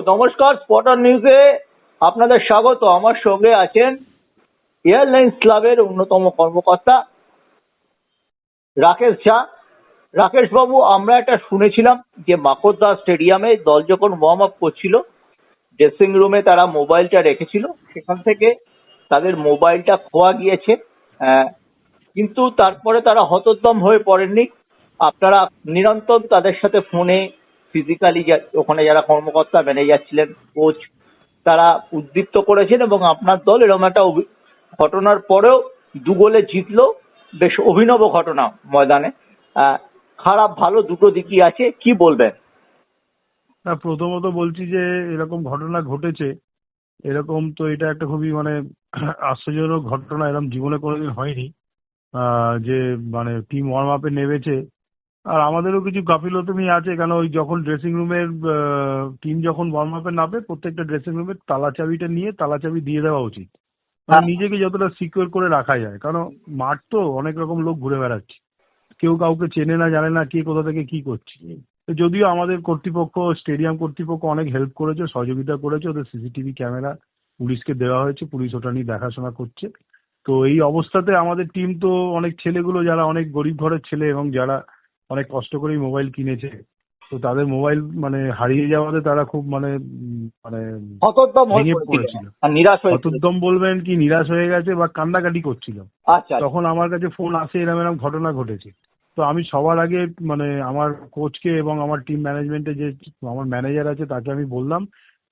নমস্কার স্পটার নিউজে আপনাদের স্বাগত। আমার সঙ্গে আছেন এয়ারলাইন্স ক্লাবের অন্যতম কর্মকর্তা রাকেশ ঝা। রাকেশ বাবু, আমরা একটা শুনেছিলাম যে মাকড়দা স্টেডিয়ামে দল যখন ওয়ার্ম আপ করছিল ড্রেসিং রুমে তারা মোবাইলটা রেখেছিল, সেখান থেকে তাদের মোবাইলটা খোয়া গিয়েছে। কিন্তু তারপরে তারা হতোদ্যম হয়ে পড়েননি। আপনারা নিরন্তর তাদের সাথে ফোনে ফিজিক্যালি ওখানে যারা কর্মকর্তা ম্যানেজার ছিলেন কোচ তারা উদ্দীপ্ত করেছেন এবং আপনার দল এরকম একটা ঘটনার পরেও দু গোলে জিতলো। বেশ অভিনব ঘটনা ময়দানে। খারাপ, ভালো দুটো দিকই আছে। কি বলবেন? না, প্রথমত বলছি যে, এরকম ঘটনা ঘটেছে। এরকম তো এটা একটা খুবই মানে আশ্চর্যজনক ঘটনা। এরকম জীবনে কোনোদিন হয়নি। যে মানে টিম ওয়ার্ম আপে নেমেছে। আর আমাদেরও কিছু গাফিলতমি আছে কেন ওই যখন ড্রেসিং রুমের টিম যখন ওয়ার্ম আপে নামে প্রত্যেকটা ড্রেসিং রুমের তালা চাবিটা নিয়ে তালা চাবি দিয়ে দেওয়া উচিত। মানে হ্যাঁ। নিজেকে যতটা সিকিউর করে রাখা যায় কারণ মাঠ তো অনেক রকম লোক ঘুরে বেড়াচ্ছে। কেউ কাউকে চেনে না জানে না কে কোথা থেকে কি করছে। যদিও আমাদের কর্তৃপক্ষ স্টেডিয়াম কর্তৃপক্ষ অনেক হেল্প করেছে সহযোগিতা করেছে ওদের সিসিটিভি ক্যামেরা পুলিশকে দেওয়া হয়েছে পুলিশ ওটা নিয়ে দেখাশোনা করছে। তো এই অবস্থাতে আমাদের টিম তো অনেক ছেলেগুলো যারা অনেক গরিব ঘরের ছেলে এবং যারা অনেক কষ্ট করেই মোবাইল কিনেছে। তো তাদের মোবাইল মানে হারিয়ে যাওয়াতে তারা খুব মানে মানে ভেঙে পড়েছিল হতোদ্যম বলবেন কি নিরাশ হয়ে গেছে বা কান্নাকাটি করছিল। আচ্ছা তখন আমার কাছে ফোন আসে এরকম এরকম ঘটনা ঘটেছে। তো আমি সবার আগে মানে আমার কোচকে এবং আমার টিম ম্যানেজমেন্টে যে আমার ম্যানেজার আছে তাকে আমি বললাম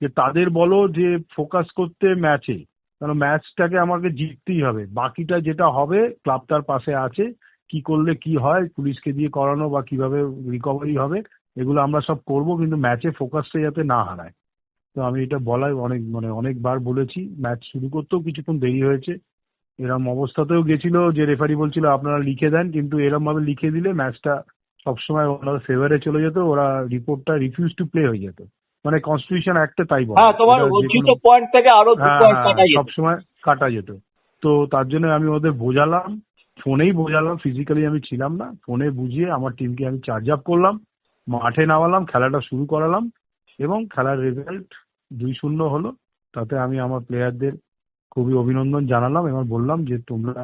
যে তাদের বলো যে ফোকাস করতে ম্যাচে। কারণ ম্যাচটাকে আমাকে জিততেই হবে। বাকিটা যেটা হবে ক্লাব তার পাশে আছে। কি করলে কি হয় পুলিশকে দিয়ে করানো বা কীভাবে রিকভারি হবে এগুলো আমরা সব করব কিন্তু ম্যাচে ফোকাসটা যাতে না হারায়। তো আমি এটা বলাই অনেক মানে অনেকবার বলেছি ম্যাচ শুরু করতেও কিছুক্ষণ দেরি হয়েছে। এরম অবস্থাতেও গেছিল যে রেফারি বলছিল আপনারা লিখে দেন। কিন্তু এরম ভাবে লিখে দিলে ম্যাচটা সবসময় ওনাদের ফেভারে চলে যেত ওরা রিপোর্টটা রিফিউজ টু প্লে হয়ে যেত। মানে কনস্টিটিউশন একটা তাই বলে। হ্যাঁ তোমার এটা যে অর্জিত কোনো- পয়েন্ট থেকে আরও দু হ্যাঁ, পয়েন্ট হ্যাঁ, কাটা যেত। সবসময় কাটা যেত। তো তার জন্য আমি ওদের বোঝালাম ফোনেই বোঝালাম ফিজিক্যালি আমি ছিলাম না। ফোনে বুঝিয়ে আমার টিমকে আমি চার্জ আপ করলাম, মাঠে নামালাম, খেলাটা শুরু করালাম এবং খেলার রেজাল্ট দুই শূন্য হলো। তাতে আমি আমার প্লেয়ারদের খুবই অভিনন্দন জানালাম এবং বললাম যে, তোমরা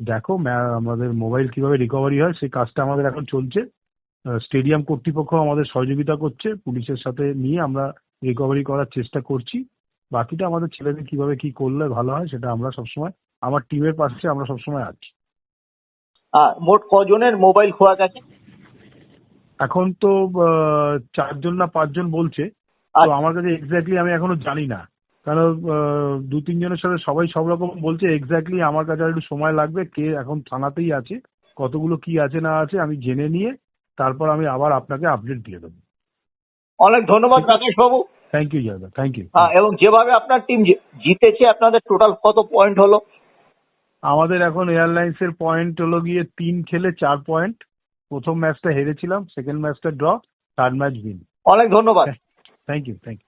দেখো আমাদের মোবাইল কীভাবে রিকভারি হয়, সেই কাজটা আমাদের এখন চলছে। স্টেডিয়াম কর্তৃপক্ষ আমাদের সহযোগিতা করছে, পুলিশের সাথে নিয়ে আমরা রিকভারি করার চেষ্টা করছি। বাকিটা আমাদের ছেলেদের কীভাবে কি করলে ভালো হয়, সেটা আমরা সবসময়, আমার টিমের পাশে আমরা সবসময় আছি। মোট কজনের মোবাইল খোয়া গেছে এখন তো চারজন না পাঁচজন বলছে। তো আচ্ছা। আমার কাছে এক্স্যাক্টলি আমি এখনও জানি না। কারণ দু তিনজনের সাথে সবাই সব রকম বলছে এক্স্যাক্টলি আমার কাছে আর একটু সময় লাগবে কে এখন থানাতেই আছে কতগুলো কি আছে না আছে আমি জেনে নিয়ে তারপর আমি আবার আপনাকে আপডেট দিয়ে দেবো। অনেক ধন্যবাদ রাকেশ বাবু। থ্যাংক ইউ জয়দা থ্যাংক ইউ এবং যেভাবে আপনার টিম জিতেছে আপনাদের টোটাল কত পয়েন্ট হলো? আমাদের এখন এয়ারলাইন্স এর পয়েন্ট হলো গিয়ে তিন খেলে চার পয়েন্ট প্রথম ম্যাচটা হেরেছিলাম সেকেন্ড ম্যাচটা ড্র থার্ড ম্যাচ উইন অনেক ধন্যবাদ। Thank you thank you